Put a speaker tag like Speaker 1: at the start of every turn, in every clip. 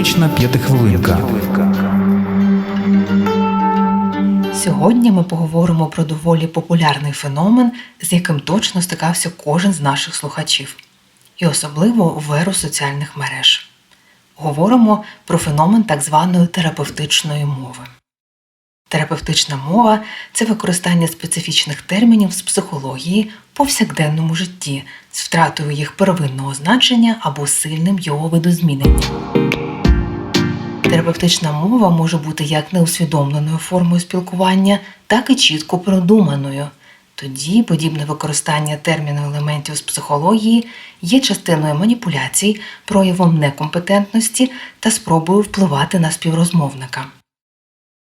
Speaker 1: Психотерапевтична п'ятихвилинка.
Speaker 2: Сьогодні ми поговоримо про доволі популярний феномен, з яким точно стикався кожен з наших слухачів, і особливо в еру соціальних мереж. Говоримо про феномен так званої терапевтичної мови. Терапевтична мова це використання специфічних термінів з психології в повсякденному житті з втратою їх первинного значення або сильним його видозміненням. Терапевтична мова може бути як неусвідомленою формою спілкування, так і чітко продуманою. Тоді подібне використання терміну елементів з психології є частиною маніпуляцій, проявом некомпетентності та спробою впливати на співрозмовника.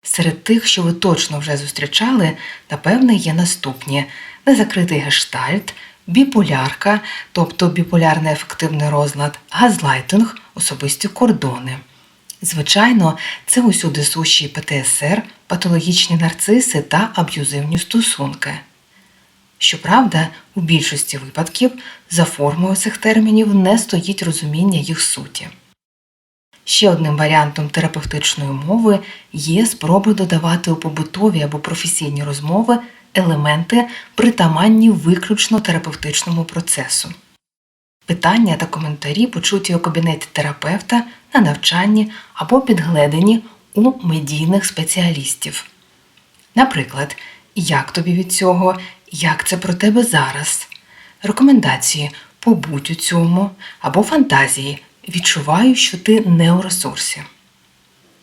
Speaker 2: Серед тих, що ви точно вже зустрічали, напевне, є наступні: незакритий гештальт, біполярка, тобто біполярний ефективний розлад, газлайтинг, особисті кордони. Звичайно, це усюди сущі ПТСР, патологічні нарциси та аб'юзивні стосунки. Щоправда, у більшості випадків за формою цих термінів не стоїть розуміння їх суті. Ще одним варіантом терапевтичної мови є спроби додавати у побутові або професійні розмови елементи, притаманні виключно терапевтичному процесу. Питання та коментарі почуті у кабінеті терапевта на навчанні або підгледені у медійних спеціалістів. Наприклад, як тобі від цього, як це про тебе зараз, рекомендації побудь у цьому або фантазії відчуваю, що ти не у ресурсі.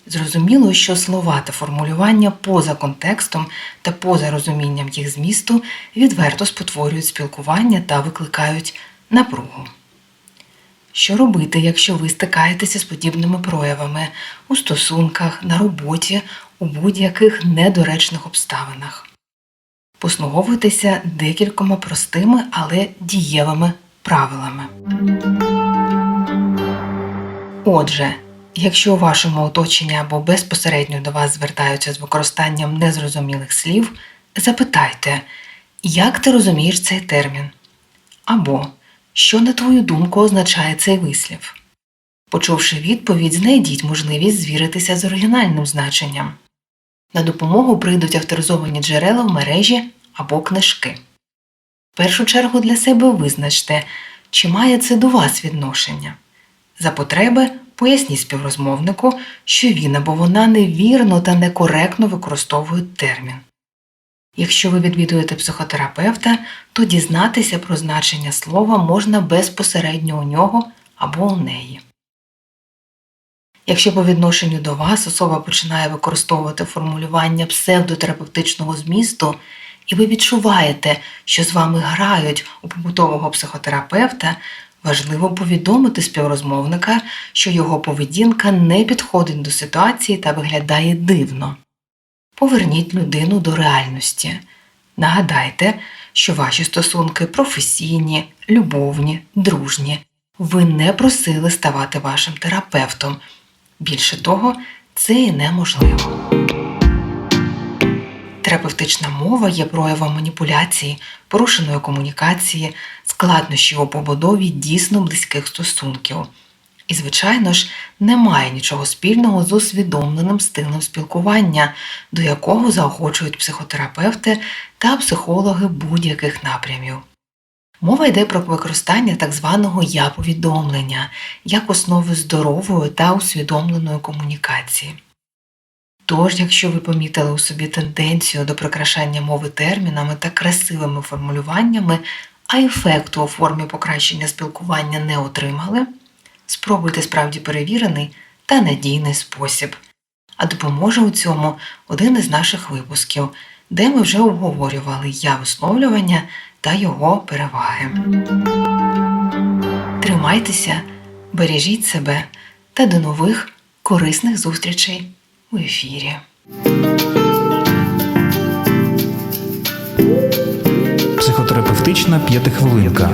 Speaker 2: Зрозуміло, що слова та формулювання поза контекстом та поза розумінням їх змісту відверто спотворюють спілкування та викликають напругу. Що робити, якщо ви стикаєтеся з подібними проявами у стосунках, на роботі, у будь-яких недоречних обставинах? Послуговуйтеся декількома простими, але дієвими правилами. Отже, якщо у вашому оточенні або безпосередньо до вас звертаються з використанням незрозумілих слів, запитайте, як ти розумієш цей термін? Або що, на твою думку, означає цей вислів? Почувши відповідь, знайдіть можливість звіритися з оригінальним значенням. На допомогу прийдуть авторизовані джерела в мережі або книжки. В першу чергу для себе визначте, чи має це до вас відношення. За потреби поясніть співрозмовнику, що він або вона невірно та некоректно використовують термін. Якщо ви відвідуєте психотерапевта, то дізнатися про значення слова можна безпосередньо у нього або у неї. Якщо по відношенню до вас особа починає використовувати формулювання псевдотерапевтичного змісту, і ви відчуваєте, що з вами грають у побутового психотерапевта, важливо повідомити співрозмовника, що його поведінка не підходить до ситуації та виглядає дивно. Поверніть людину до реальності. Нагадайте, що ваші стосунки професійні, любовні, дружні. Ви не просили ставати вашим терапевтом. Більше того, це і неможливо. Терапевтична мова є проявом маніпуляції, порушеної комунікації, складнощів у побудові дійсно близьких стосунків. І, звичайно ж, немає нічого спільного з усвідомленим стилем спілкування, до якого заохочують психотерапевти та психологи будь-яких напрямів. Мова йде про використання так званого я-повідомлення як основи здорової та усвідомленої комунікації. Тож, якщо ви помітили у собі тенденцію до прикрашання мови термінами та красивими формулюваннями, а ефекту у формі покращення спілкування не отримали, спробуйте справді перевірений та надійний спосіб. А допоможе у цьому один із наших випусків, де ми вже обговорювали я висловлювання та його переваги. Тримайтеся, бережіть себе та до нових корисних зустрічей у ефірі.
Speaker 1: Психотерапевтична п'ятихвилинка.